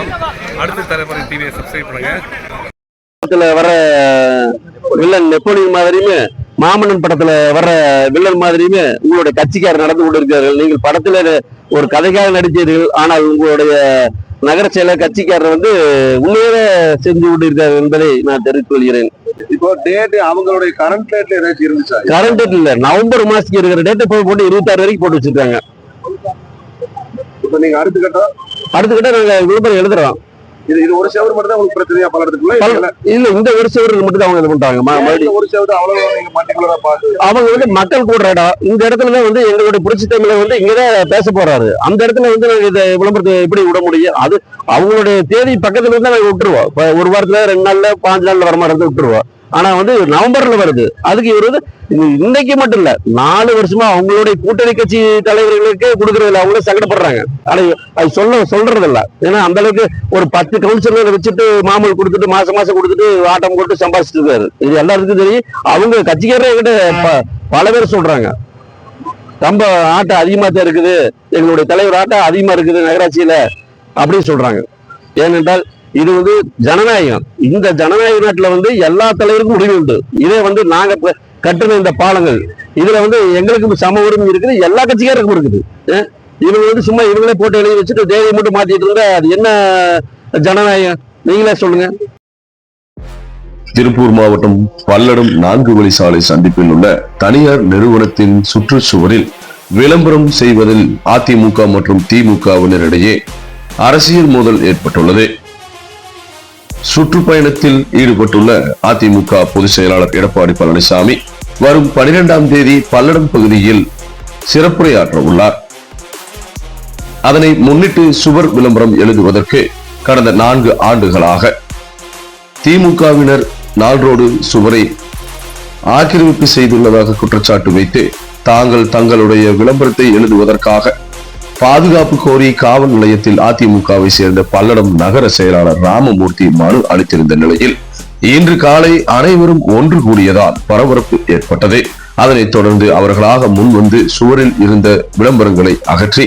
வணக்கம். அடுத்த தலைமுறை டிவியை சப்ஸ்கிரைப் பண்ணுங்க. படத்துல வர வில்லன் நெப்போலியன் மாதிரியுமே மாமன்னன் படத்துல வர வில்லன் மாதிரியுமே உங்களுடைய கட்சிக்காரர் நடந்து கொண்டிருக்கிறார்கள். நீங்கள் படத்துல ஒரு கதைக்காக நடித்தீர்கள் ஆனால் உங்களுடைய நகர செயலர் கட்சிக்காரர் வந்து உண்மையாவே செஞ்சு கொண்டிருக்கிறார் என்பதை நான் தெரிவித்துக் கொள்கிறேன். இப்போ டேட் அவங்களுடைய கரண்ட் டேட்ல ஏதாச்சும் இருந்துச்சா? கரண்ட் இல்ல. நவம்பர் மாசத்துக்கு இருக்கிற டேட்டை போய் போட்டு இருபத்தாறு வரைக்கும் போட்டு வச்சிருக்காங்க. இப்போ நீங்க அடுத்த கட்டம் அடுத்த கிட்ட நாங்க விளம்பரம் எழுதுறோம். இது இது ஒரு செவர் மட்டும் தான் உங்களுக்கு பிரச்சனையா? பல- இல்ல இந்த ஒரு சவர்கள் மட்டும் தான் அவங்க இது பண்றாங்க. மறுபடியும் ஒரு செவர் அவ்வளவு நீங்க பர்டிகுலரா அவங்க வந்து மக்கள் கூடுற இடம் இந்த இடத்துல தான் வந்து எங்களுடைய புரட்சி தமிழர் வந்து இங்கதான் பேச போறாரு. அந்த இடத்துல வந்து நாங்க இதை விளம்பரத்தை எப்படி விட முடியும்? அது அவங்களுடைய தேதி பக்கத்துல இருந்தா நாங்க விட்டுருவோம். ஒரு வாரத்துல ரெண்டு நாள்ல பாஞ்சு நாள்ல வர மாதிரி இருந்தா விட்டுருவோம். ஆனா வந்து நவம்பர்ல வருது. அதுக்கு இவர் வந்து இது இன்னைக்கு மட்டும் இல்ல நாலு வருஷமா அவங்களுடைய கூட்டணி கட்சி தலைவர்களுக்கு கொடுக்கறதில்ல அவங்களே சங்கடப்படுறாங்க. ஆனா அது சொல்ல சொல்றது இல்ல ஏன்னா அந்த அளவுக்கு ஒரு பத்து கவுன்சிலர் வச்சுட்டு மாமூல் கொடுத்துட்டு மாசம் மாசம் கொடுத்துட்டு ஆட்டம் போட்டு சம்பாதிச்சிட்டு இருக்காரு. இது எல்லாருக்கும் தெரியும். அவங்க கட்சிக்காரே கிட்ட ப- பல பேர் சொல்றாங்க. ரொம்ப ஆட்டம் அதிகமா தான் இருக்குது. எங்களுடைய தலைவர் ஆட்டம் அதிகமா இருக்குது நகராட்சியில அப்படின்னு சொல்றாங்க. ஏனென்றால் இது வந்து ஜனநாயகம். இந்த ஜனநாயக நாட்டுல வந்து எல்லா தலைவருக்கும் உரிமை உண்டு. இதே வந்து நாங்க கட்டுன இந்த பாலங்கள் இதுல வந்து எங்களுக்கு சம உரிமை இருக்குது எல்லா கட்சிக்காருக்கும் இருக்குது. இவங்க வந்து சும்மா இவங்களே போட்டு எழுதி வச்சுட்டு தேதியை மட்டும் மாத்திட்டு இருந்தா அது என்ன ஜனநாயகம்? நீங்களே சொல்லுங்க. திருப்பூர் மாவட்டம் பல்லடம் நான்கு வழி சாலை சந்திப்பில் உள்ள தனியார் நிறுவனத்தின் சுற்றுச்சுவரில் விளம்பரம் செய்வதில் அதிமுக மற்றும் திமுகவினரிடையே அரசியல் மோதல் ஏற்பட்டுள்ளது. சுற்றுப்பயணத்தில் ஈடுபட்டுள்ள அதிமுக பொதுச் செயலாளர் எடப்பாடி பழனிசாமி வரும் பனிரெண்டாம் தேதி பல்லடம் பகுதியில் சிறப்புரையாற்ற உள்ளார். அதனை முன்னிட்டு சுவர் விளம்பரம் எழுதுவதற்கு கடந்த நான்கு ஆண்டுகளாக திமுகவினர் நாள்ரோடு சுவரை ஆக்கிரமிப்பு செய்துள்ளதாக குற்றச்சாட்டு வைத்து தாங்கள் தங்களுடைய விளம்பரத்தை எழுதுவதற்காக பாதுகாப்பு கோரி காவல் நிலையத்தில் அதிமுகவை சேர்ந்த பல்லடம் நகர செயலாளர் ராமமூர்த்தி மனு அளித்திருந்த நிலையில் இன்று காலை அனைவரும் ஒன்று கூடியதால் பரபரப்பு ஏற்பட்டது. அதனைத் தொடர்ந்து அவர்களாக முன்வந்து சுவரில் இருந்த விளம்பரங்களை அகற்றி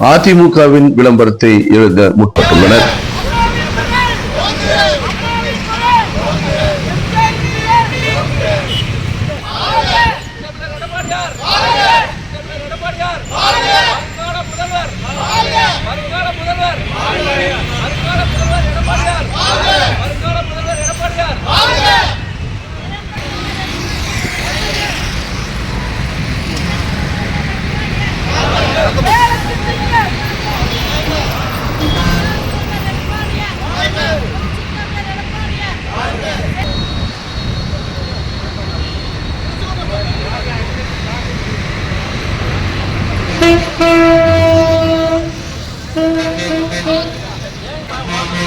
அதிமுகவின் விளம்பரத்தை எழுத முற்பட்டுள்ளனர். Thank you.